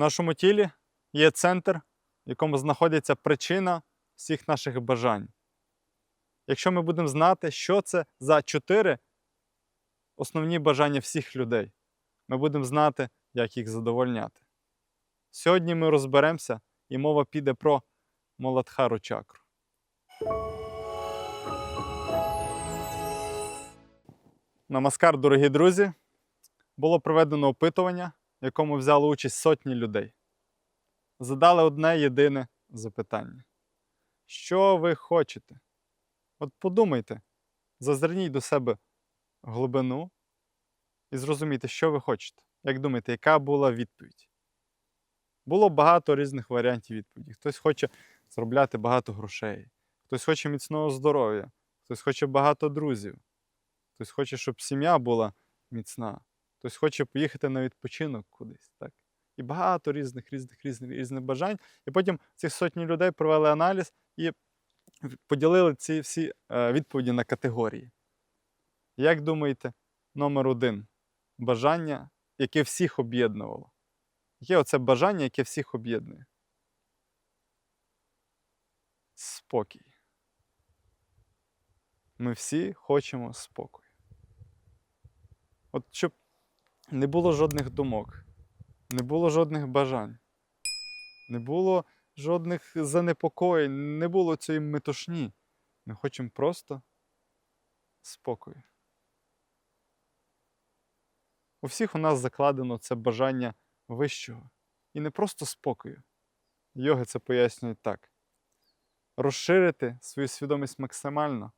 нашому тілі є центр, в якому знаходиться причина всіх наших бажань. Якщо ми будемо знати, що це за чотири основні бажання всіх людей, ми будемо знати, як їх задовольняти. Сьогодні ми розберемося, і мова піде про Моладхару чакру. Намаскар, дорогі друзі! Було проведено опитування, в якому взяли участь сотні людей. Задали одне єдине запитання: Що ви хочете? От подумайте, зазирніть до себе глибину і зрозумійте, що ви хочете. Як думаєте, яка була відповідь? Було багато різних варіантів відповіді. Хтось хоче заробляти багато грошей, хтось хоче міцного здоров'я, хтось хоче багато друзів, хтось хоче, щоб сім'я була міцна, хтось хоче поїхати на відпочинок кудись. Так? І багато різних, різних, різних, різних бажань. І потім ці сотні людей провели аналіз і поділили ці всі е, відповіді на категорії. Як думаєте, номер один бажання, яке всіх об'єднувало? Є оце бажання, яке всіх об'єднує. Спокій. Ми всі хочемо спокою. От щоб не було жодних думок, не було жодних бажань, не було жодних занепокоєнь, не було цієї метушні. Ми хочемо просто спокою. У всіх у нас закладено це бажання вищого. І не просто спокою. Йоги це пояснюють так: розширити свою свідомість максимально,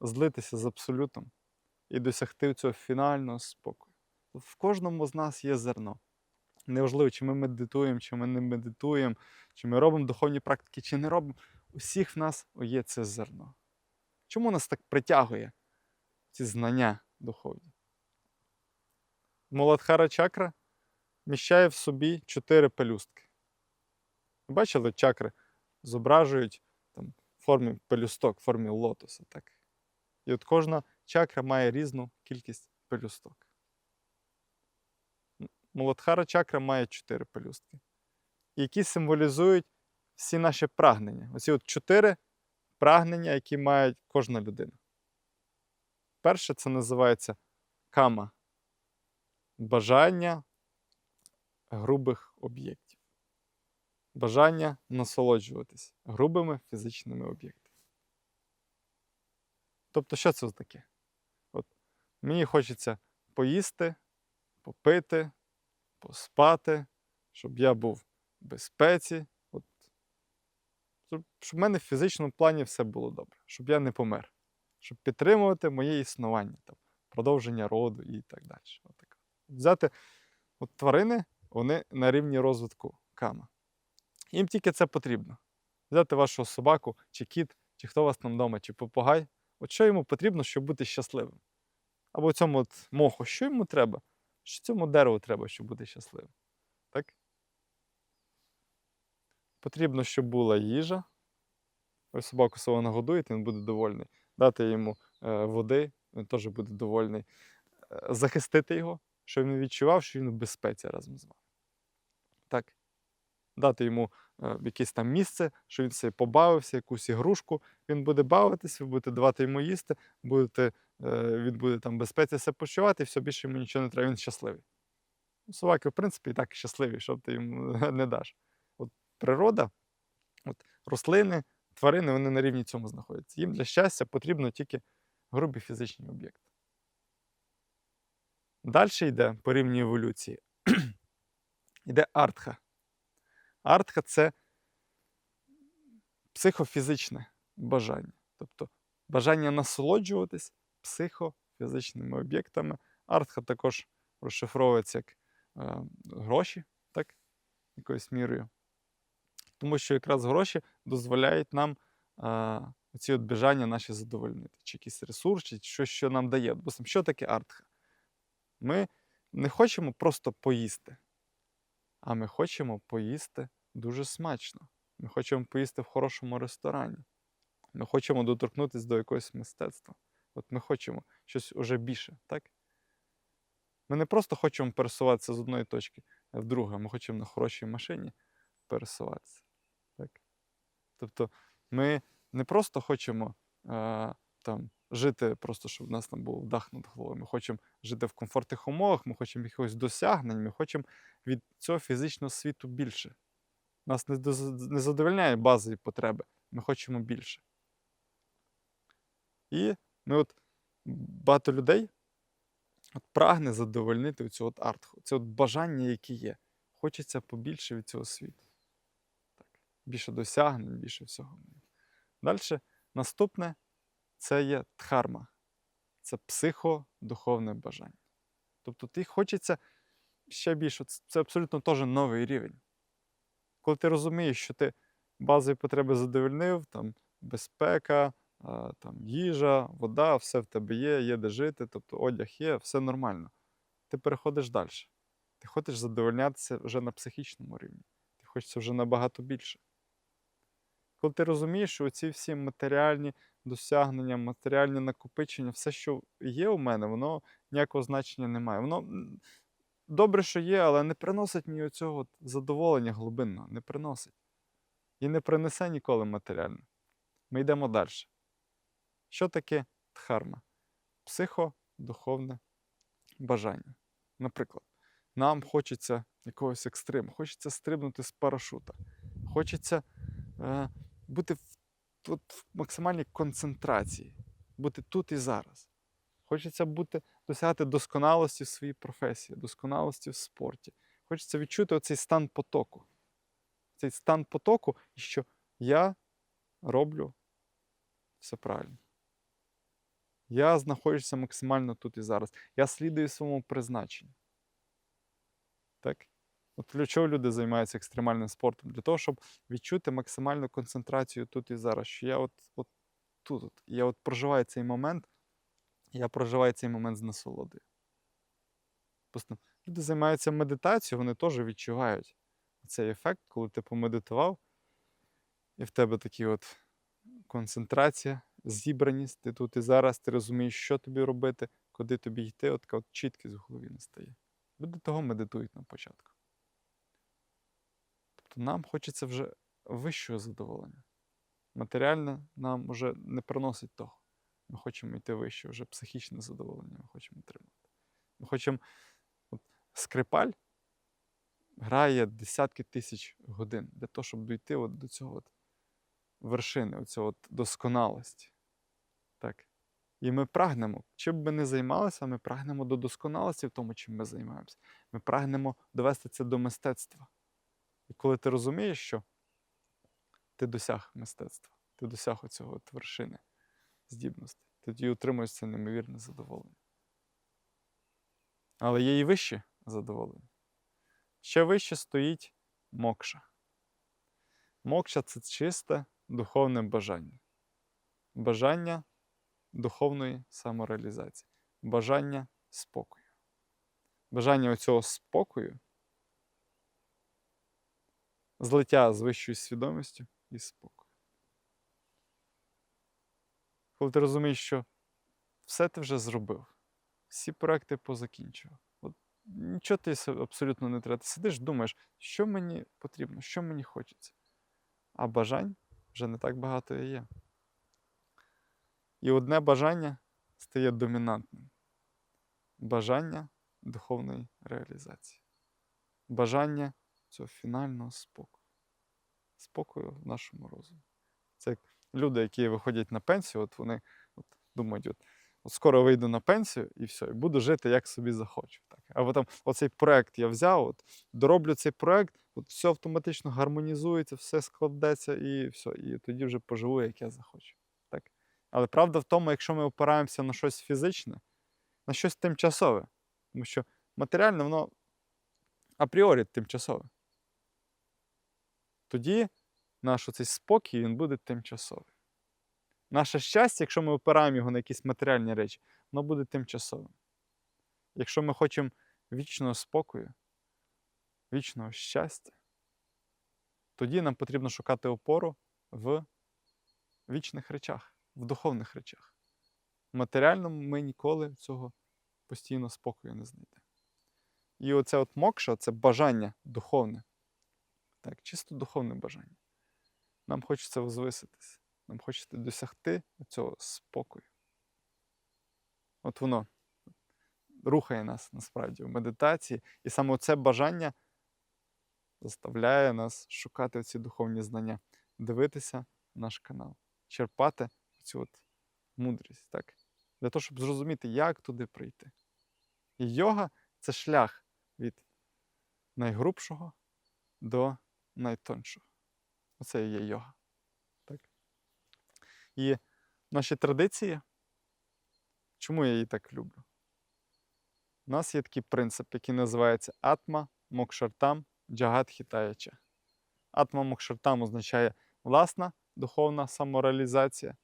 злитися з абсолютом і досягти цього фінального спокою. В кожному з нас є зерно. Неважливо, чи ми медитуємо, чи ми не медитуємо, чи ми робимо духовні практики, чи не робимо. Усіх в нас є це зерно. Чому нас так притягує ці знання духовні? Моладхара чакра вміщає в собі чотири пелюстки. Бачили, чакри зображують там, в формі пелюсток, в формі лотоса. Так? І от кожна чакра має різну кількість пелюсток. Муладхара чакра має чотири пелюстки, які символізують всі наші прагнення. Оці от чотири прагнення, які має кожна людина. Перше це називається кама бажання грубих об'єктів. Бажання насолоджуватись грубими фізичними об'єктами. Тобто, що це таке? От Мені хочеться поїсти, попити, поспати, щоб я був в безпеці, От, щоб, в мене в фізичному плані все було добре, щоб я не помер, щоб підтримувати моє існування, там, продовження роду і так далі. От таке. Взяти от тварини, вони на рівні розвитку кама. Їм тільки це потрібно. Взяти вашого собаку, чи кіт, чи хто у вас там вдома, чи попугай. От що йому потрібно, щоб бути щасливим? Або цьому от моху, що йому треба? Що цьому дереву треба, щоб бути щасливим? Так? Потрібно, щоб була їжа. Ви собаку свого нагодуєте, він буде довольний. Дати йому е, води, він теж буде довольний. Е, захистити його, щоб він відчував, що він в безпеці разом з вами. Так? Дати йому е, якесь там місце, щоб він собі побавився, якусь ігрушку. Він буде бавитись, ви будете давати йому їсти, будете, він буде там безпеці себе почувати, і все більше йому нічого не треба, він щасливий. Ну, Собаки, в принципі, і так щасливі, що ти йому не даш. От природа, от рослини, тварини, вони на рівні цьому знаходяться. Їм для щастя потрібно тільки грубі фізичні об'єкти. Далі йде по рівні еволюції. йде артха. Артха це психофізичне бажання. Тобто бажання насолоджуватись психофізичними об'єктами. Артха також розшифровується як е, гроші, так? якоюсь мірою. Тому що якраз гроші дозволяють нам е, ці от бажання наші задовольнити, чи якийсь ресурс, чи щось, що нам дає. Допустим, що таке артха? Ми не хочемо просто поїсти, а ми хочемо поїсти дуже смачно. Ми хочемо поїсти в хорошому ресторані. Ми хочемо доторкнутися до якогось мистецтва. От ми хочемо щось уже більше, так? Ми не просто хочемо пересуватися з одної точки, Вдруге, ми хочемо на хорошій машині пересуватися. Так? Тобто ми не просто хочемо е, там, жити, просто щоб в нас там був дах над головою. Ми хочемо жити в комфортних умовах, ми хочемо якихось досягнень, ми хочемо від цього фізичного світу більше. Нас не, не задовольняє базові потреби, ми хочемо більше. І ми от багато людей от прагне задовольнити цю от артху, це от бажання, яке є. Хочеться побільше від цього світу. Так. Більше досягнень, більше всього. Далі, наступне це є дхарма. Це психодуховне бажання. Тобто ти хочеться ще більше. Це- абсолютно теж новий рівень. Коли ти розумієш, що ти базові потреби задовольнив, там безпека, там, їжа, вода, все в тебе є, є де жити, тобто одяг є, все нормально. Ти переходиш далі. Ти хочеш задовольнятися вже на психічному рівні. Ти хочеться вже набагато більше. Коли ти розумієш, що ці всі матеріальні досягнення, матеріальні накопичення, все, що є у мене, воно ніякого значення не має. Воно добре, що є, але не приносить мені цього задоволення глибинного, не приносить. І не принесе ніколи матеріально. Ми йдемо далі. Що таке дхарма? Психодуховне бажання. Наприклад, нам хочеться якогось екстриму, хочеться стрибнути з парашута, хочеться е, бути в, от, в максимальній концентрації, бути тут і зараз. Хочеться бути, досягати досконалості в своїй професії, досконалості в спорті. Хочеться відчути оцей стан потоку. Цей стан потоку, що я роблю все правильно. Я знаходжуся максимально тут і зараз. Я слідую своєму призначенню. Так? От для чого люди займаються екстремальним спортом? Для того, щоб відчути максимальну концентрацію тут і зараз. Що я от, от тут. От. Я от проживаю цей момент, я проживаю цей момент з насолодою. Просто люди займаються медитацією, вони теж відчувають цей ефект, коли ти помедитував, і в тебе такі от концентрація, зібраність, ти тут і зараз, ти розумієш, що тобі робити, куди тобі йти, от така от чіткість в голові настає. Люди того медитують на початку. Тобто нам хочеться вже вищого задоволення. Матеріальне нам вже не приносить того. Ми хочемо йти вище, вже психічне задоволення ми хочемо отримати. Ми хочемо. От, скрипаль грає десятки тисяч годин для того, щоб дійти от до цього от вершини, оцього от досконалості. І ми прагнемо, чим би не займалися, ми прагнемо до досконалості в тому, чим ми займаємося. Ми прагнемо довести це до мистецтва. І коли ти розумієш, що ти досяг мистецтва, ти досяг оцього от вершини здібності, тоді отримуєш це неймовірне задоволення. Але є і вище задоволення. Ще вище стоїть мокша. Мокша це чисте духовне бажання. Бажання духовної самореалізації, бажання спокою. Бажання оцього спокою, злиття з вищою свідомістю і спокою. Коли ти розумієш, що все ти вже зробив, всі проекти позакінчував. Нічого ти абсолютно не треба. Ти сидиш, думаєш, що мені потрібно, що мені хочеться. А бажань вже не так багато і є. І одне бажання стає домінантним. Бажання духовної реалізації. Бажання цього фінального спокою. Спокою в нашому розумі. Це як люди, які виходять на пенсію, от вони от, думають, от, от скоро вийду на пенсію і все, і буду жити, як собі захочу. Так. Або там оцей проект я взяв, от, дороблю цей проект, от все автоматично гармонізується, все складеться і все. І тоді вже поживу, як я захочу. Але правда в тому, якщо ми опираємося на щось фізичне, на щось тимчасове, тому що матеріальне, воно апріорі тимчасове. Тоді наш оцей спокій він буде тимчасовий. Наше щастя, якщо ми опираємо його на якісь матеріальні речі, воно буде тимчасовим. Якщо ми хочемо вічного спокою, вічного щастя, тоді нам потрібно шукати опору в вічних речах, в духовних речах. В матеріальному ми ніколи цього постійно спокою не знайдемо. І оце от мокша це бажання духовне. Так, чисто духовне бажання. Нам хочеться возвиситись. Нам хочеться досягти цього спокою. От воно рухає нас насправді в медитації. І саме це бажання заставляє нас шукати ці духовні знання, дивитися наш канал, черпати цю от мудрість, так? Для того, щоб зрозуміти, як туди прийти. І йога це шлях від найгрубшого до найтоншого. Оце і є йога. Так? І наші традиції, чому я її так люблю? У нас є такий принцип, який називається Атма Мокшартам Джагат Хітаяча. Атма Мокшартам означає власна духовна самореалізація,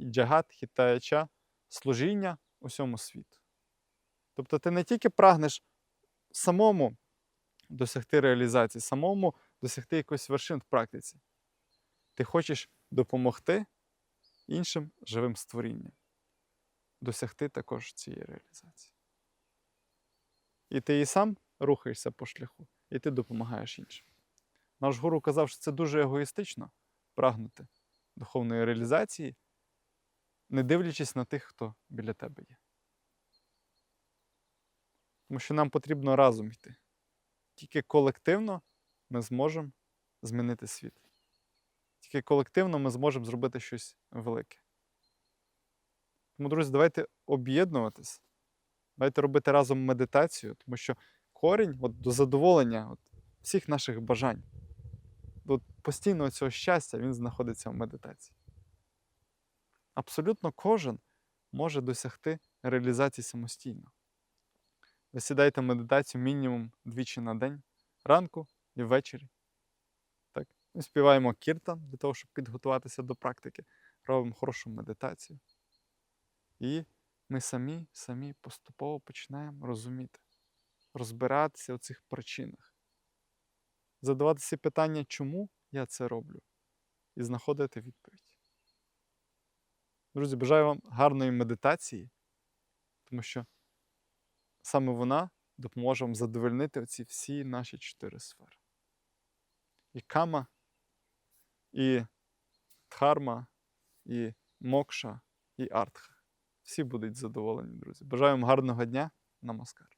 Джагат Хітаяча служіння усьому світу. Тобто ти не тільки прагнеш самому досягти реалізації, самому досягти якихось вершин в практиці. Ти хочеш допомогти іншим живим створінням досягти також цієї реалізації. І ти і сам рухаєшся по шляху, і ти допомагаєш іншим. Наш гуру казав, що це дуже егоїстично прагнути духовної реалізації, не дивлячись на тих, хто біля тебе є. Тому що нам потрібно разом йти. Тільки колективно ми зможемо змінити світ. Тільки колективно ми зможемо зробити щось велике. Тому, друзі, давайте об'єднуватись, давайте робити разом медитацію, тому що корінь от, до задоволення от, всіх наших бажань, до постійного цього щастя, він знаходиться в медитації. Абсолютно кожен може досягти реалізації самостійно. В медитацію мінімум двічі на день, ранку і ввечері. Так? Ми співаємо кіртан для того, щоб підготуватися до практики, робимо хорошу медитацію. І ми самі, самі поступово починаємо розуміти, розбиратися у цих причинах, задаватися питання, чому я це роблю, і знаходити відповідь. Друзі, бажаю вам гарної медитації, тому що саме вона допоможе вам задовольнити оці всі наші чотири сфери. І кама, і дхарма, і мокша, і артха. Всі будуть задоволені, друзі. Бажаю вам гарного дня. Намаскар.